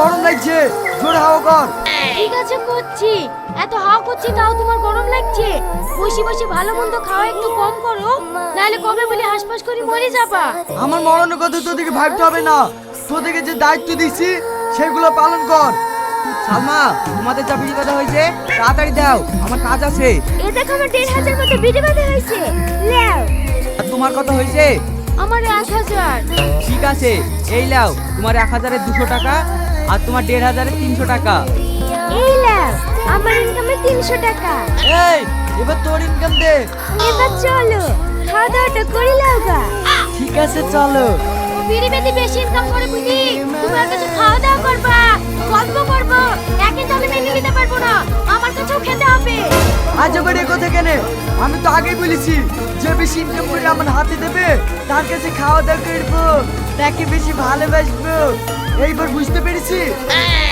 গরম লাগছে। জোরে হাওয়া কর। ঠিক আছে করছি। এত হাওয়া করছি তাও তোমার গরম লাগছে? বসে বসে ভালো মন্দ খাওয়া একটু কম করো। নাহলে কবে বলে হাসপাস করে মরে যাবা? আমার মরণের কথা তোদেরকে ভাবতে হবে না। তোদেরকে যে দায়িত্ব দিছি সেগুলো পালন কর। সালমা তোমাদের যা বিড়ি কথা হয়েছে তাড়াতাড়ি দাও। আমার কাজ আছে। এ দেখো আমার দেড় হাজার মতো বিড়ি বাঁধা হয়েছে। লেও। আর তোমার কথা হয়েছে? আমার এক হাজার। ঠিক আছে। এই লাও তোমার এক হাজারের দুশো টাকা। আর তোমার দেড় হাজারের তিনশো টাকা। এই আমার ইনকামে তিনশো টাকা। এই এবার তোর ইনকাম দে। এবার চলো খাওয়া দাওয়াটা করে লাও গা। ঠিক আছে চলো। বিড়ি বেদি বেশি ইনকাম করে বুঝি? তোমার কাছে খাওয়া দাওয়া করবা গল্প করব একে তো আমি মেনে নিতে পারব না। আমার কাছেও খেতে হবে। কথা কেন? আমি তো আগেই বলেছি যে বেশি ইনকাম করে আমার হাতে দেবে তার কাছে খাওয়া দাওয়া করব তাকে বেশি ভালোবাসবো। এইবার বুঝতে পেরেছি?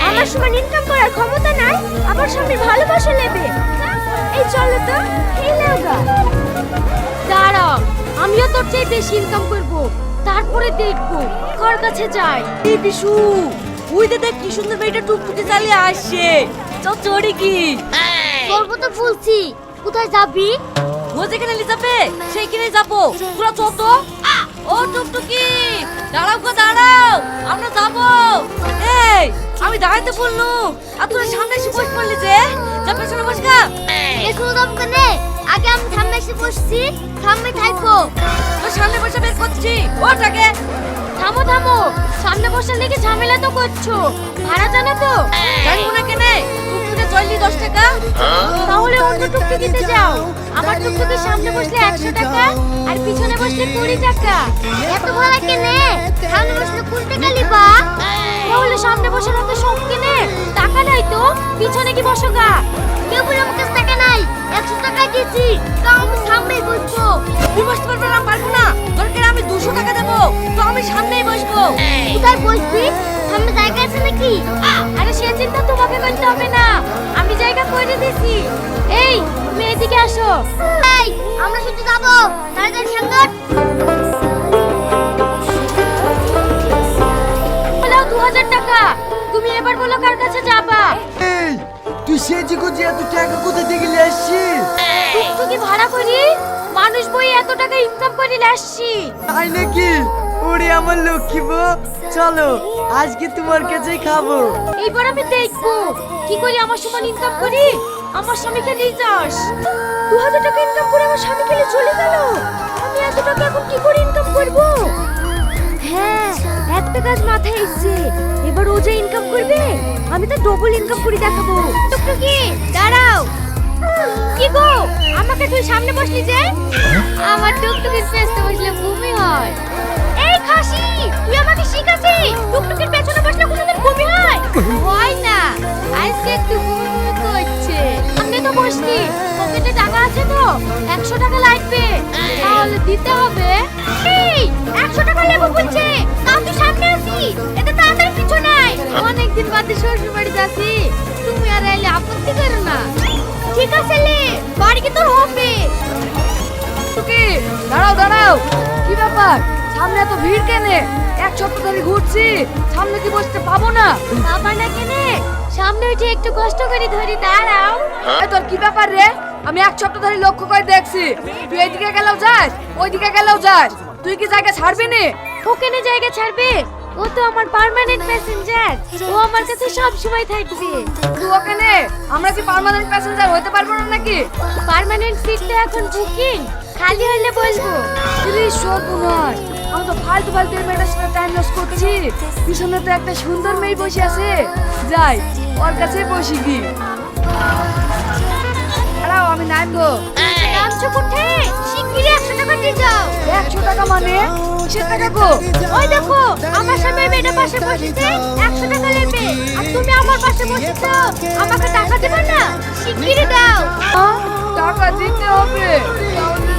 আমার সমান ইনকাম করার ক্ষমতা নাই আবার স্বামী ভালোবাসা নেবে। এই চলো তো এই দাঁড়াও আমিও তোর চেয়ে বেশি ইনকাম করব। তারপরে দেখব কার কাছে যাই। এই বিশু ওই কি সুন্দর মেয়েটা টুকটুকি চালিয়ে আসছে। চল চড়ি কি? করব তো বলছি কোথায় যাবি? ও যেখানে যাবে সেইখানে যাব। তোরা চল তো। ও টুকটুকি দাঁড়াও গো দাঁড়াও আমরা যাব। এই আমি দাঁড়াইতে বললু আর তোরা সামনে এসে বসে পড়লি যে। যা পেছনে বস গা। এসব দাম কেনে আগে আমি সামনে এসে বসছি সামনে থাকব তোর সামনে বসে বের করছি ওটাকে থামো থামো। সামনে বসে লেগে ঝামেলা তো করছ। ভাড়া জানো তো? জানব না কেনে? টুকটুকে চললি দশ টাকা? তাহলে অন্য টুকটুকিতে যাও। আমার টুকটুকির সামনে বসলে একশো টাকা আর পিছনে বসলে কুড়ি টাকা। এত ভাড়া কেনে? সামনে বসলে কুড়ি টাকা লিবা তাহলে সামনে বসে না তো সব কেনে? টাকা নাই তো পিছনে কি বসো গা? কেউ বলে আমার কাছে টাকা নাই একশো টাকা দিয়েছি। তাও আমি সামনেই বসবো। তুই বসতে পারবে না পারব না। দরকার আমি দুশো টাকা দেবো। তো আমি সামনেই বসবো। কোথায় বসবি? সামনে জায়গা আছে নাকি? আরে সে চিন্তা তোমাকে করতে হবে না। আমি জায়গা করে দিছি। এই তুমি এদিকে আসো। এই আমরা শুধু যাব। তাড়াতাড়ি সংকট বলো দু হাজার টাকা। তুমি এবার বলো কার কাছে যাবা। এই তুই সেজি গুজি এত টাকা কোথা থেকে নিয়ে আসছিস? টুকটুকি ভাড়া করি? মানুষ বই এত টাকা ইনকাম করে আসছি। তাই নাকি? ওরে আমার লক্ষ্মী বউ। চলো আজকে তোমার কাছেই খাব। এইবার আমি দেখব। কি করে আমার সমান ইনকাম করি? আমার স্বামীকে নিয়ে যাস। দু হাজার টাকা ইনকাম করে আমার স্বামীকে নিয়ে চলে গেল। আমি এত টাকা এখন কি করে ইনকাম করব? হ্যাঁ একটা কাজ মাথায় এসছে। এবার ও যে ইনকাম করবে আমি তো ডবল ইনকাম করে দেখাবো। টুকটুকি দাঁড়াও। কি গো? আমাকে তুই সামনে বসলি যে? আমার টুকটুকির পেছনে বসলে বমি হয়। এই খাসি তুই আমাকে শিখাছি টুকটুকির পেছনে বসলে কোনোদিন বমি হয়? হয় না। আজকে একটু বমি করছে। আপনি তো বসলি পকেটে টাকা আছে তো। একশো টাকা লাগবে। তাহলে দিতে হবে। সামনে এত ভিড় কেনে? এক সপ্তাহ ধরে ঘুরছি সামনে কি বসতে পাবো না? বাবা না কেনে? সামনে উঠে একটু কষ্ট করে ধরি দাঁড়াও। এ তোর কি ব্যাপার রে? আমি এক সপ্তাহ ধরে লক্ষ্য করে দেখছি। তুই এইদিকে গেলেও যাস ওইদিকে গেলেও যাস। তুই কি জায়গা ছাড়বি নি? ওখানে জায়গা ছাড়বে? ও তো আমার পার্মানেন্ট প্যাসেঞ্জার ও আমার কাছে সব সময় থাকবে। তুই ওখানে আমরা কি পার্মানেন্ট প্যাসেঞ্জার হতে পারব না নাকি? পার্মানেন্ট সিটটা এখন বুকিং খালি হলে বলব প্লিজ সর্বনাশ। আমি তো ফালতু ফালতু এই মেয়েটার সাথে টাইম লস করছি। পিছনে তো একটা সুন্দর মেয়ে বসে আছে। যাই ওর কাছে বসি কি দাঁড়াও আমি নামবো। নামছো কোথায় শিগগিরই একশো টাকা দিয়ে যাও। একশো টাকা মানে? সে টাকা গো? ওই দেখো আমার সামনে মেয়েটা পাশে বসেছে। একশো টাকা নেবে। আর তুমি আমার পাশে বসেছো। আমাকে টাকা দেবে না? শিগগিরই দাও। টাকা দিতে হবে। তাহলে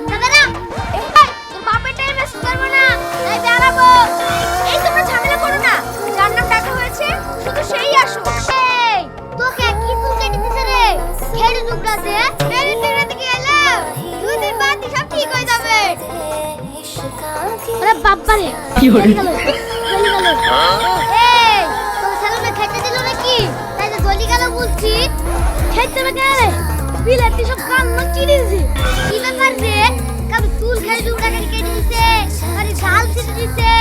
করে নেব শালা আমার দেবো এই তোমরা ঝামেলা করো না যার নাম ডাকা হয়েছে শুধু সেই আসো। এই তোকে কি চুল কেটে রে? খেড়ে টুকরাতে বেবি ফিরে থেকে এলো দুই দিন বাদ সব ঠিক হয়ে যাবে। আরে বাবা রে। কি হলো? চলে গেল এই তোর সালনে খেতে দিল নাকি? তাই তো জলি গেল বলছি। খেতে না কেন বিলাতি সব কান না কি ব্যাপার রে? চুল খেড়ে টুকরাকে কেটে দিছে আরে ঝাল ছিটে দিছে।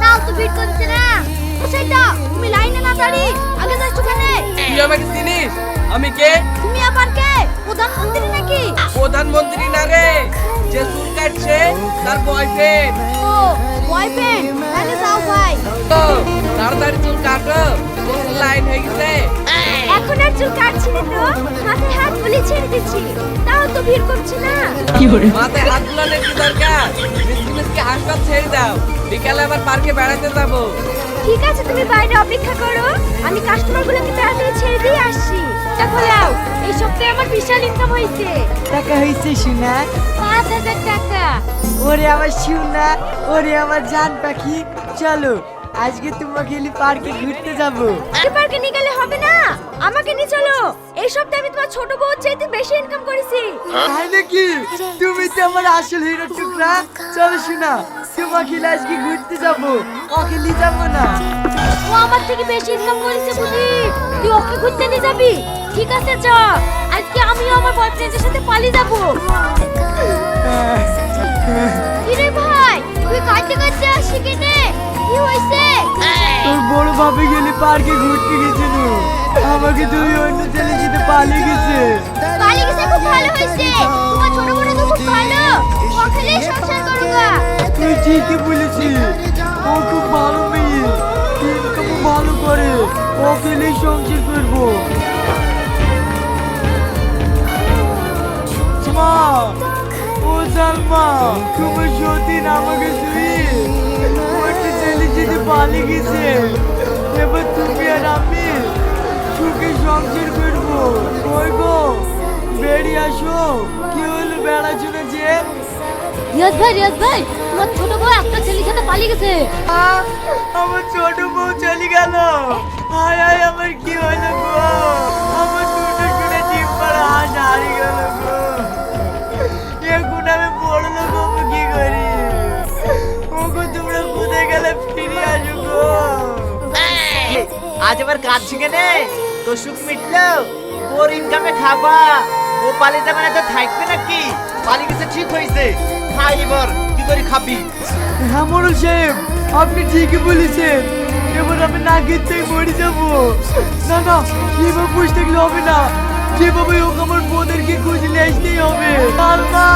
তাও তো ভিড় করছে না। ও সেটা তুমি লাইনে না দাঁড়িয়ে আগে যাচ্ছ কেন তুই আমাকে চিনিস? আমি কে? তুমি আবার কে? প্রধানমন্ত্রী নাকি? প্রধানমন্ত্রী না রে। যে চুল কাটছে তার বয়ফ্রেন্ড ও বয়ফ্রেন্ড তাহলে যাও ভাই। তো তাড়াতাড়ি চুল কাটো। লাইন হয়ে গেছে। এখন আর চুল কাটছি না তো? মাথায় হাত বলে ছেড়ে দিচ্ছি। তাও তো ভিড় করছে না। মাথায় হাত বুলানোর কি দরকার? মিসকি মিসকি হাসপাত ছেড়ে দাও। বিকালে আবার পার্কে বেড়াতে যাব। ঠিক আছে তুমি বাইরে অপেক্ষা করো। আমি কাস্টমারগুলোকে তাড়াতাড়ি ছেড়ে দিয়ে আসছি। দেখো লাও এই সপ্তাহে আমার বিশাল ইনকাম হয়েছে। টাকা হয়েছে শোনা পাঁচ হাজার টাকা। ওরে আমার শিউনা ওরে আমার জান পাখি। চলো আজকে তোমাকে এলি পার্কে ঘুরতে যাব। এই পার্কে নিয়ে গেলে হবে না। আমাকে নিয়ে চলো। এই সপ্তাহে আমি তোমার ছোট বউ চাইতে বেশি ইনকাম করেছি। তাই নাকি তুমি তো আমার আসল হিরো টুকরা। চলো শোনা তোমাকে আজকে ঘুরতে যাব। ওকে নিয়ে যাব না। ও আমার থেকে বেশি ইনকাম করেছে বুঝি। তুই ওকে ঘুরতে নিয়ে যাবি? ঠিক আছে চ। আজকে আমিও আমার বয়ফ্রেন্ডের সাথে পালিয়ে যাব। কিরে ভাই তুই কাটতে কাটতে আসি কেনে? কি হইছে তোর বড় ভাবে গেলে পার্কে ঘুরতে গেছিল। আমাকে তুই অন্য ছেলে সাথে পালিয়ে গেছে। পালিয়ে গেছে খুব ভালো হইছে তোমার ছোট বোন তো খুব ভালো। ওখানে সংসার করুগা তুই ঠিকই বলেছিস। ও খুব ভালো মেয়ে। ভালো করে। ওকে নিয়ে সংসার করব। মা ও সালমা তুমি সত্যি আমাকে তুই গেছে এবার তুমি আর আমি সুখে সংসার করব। কই গো? বেরিয়ে আসো। কি হলো? বেড়া না যে? রিয়াজ ভাই রিয়াজ ভাই তোমার ছোট বউ একটা ছেলের সাথে পালিয়ে গেছে। আমার ছোট বউ চলে গেল। হায় হায় আমার কি হলো গো? কাঁদছি কেনে তো সুখ মিটলো তোর ইনকামে খাবা। ও পালিয়ে যাবে না, তো থাকবে নাকি? পালিয়ে গেছে, ঠিক হয়েছে। খাই কি করে খাবি? হ্যাঁ মোড়ল সাহেব, আপনি ঠিকই বলেছেন। এবার আমি না খেতেই মরে যাব। না না এবার বসে থাকলে হবে না। যেভাবে হোক আমার বোনদেরকে খুঁজে নিয়ে আসতেই হবে। সালমা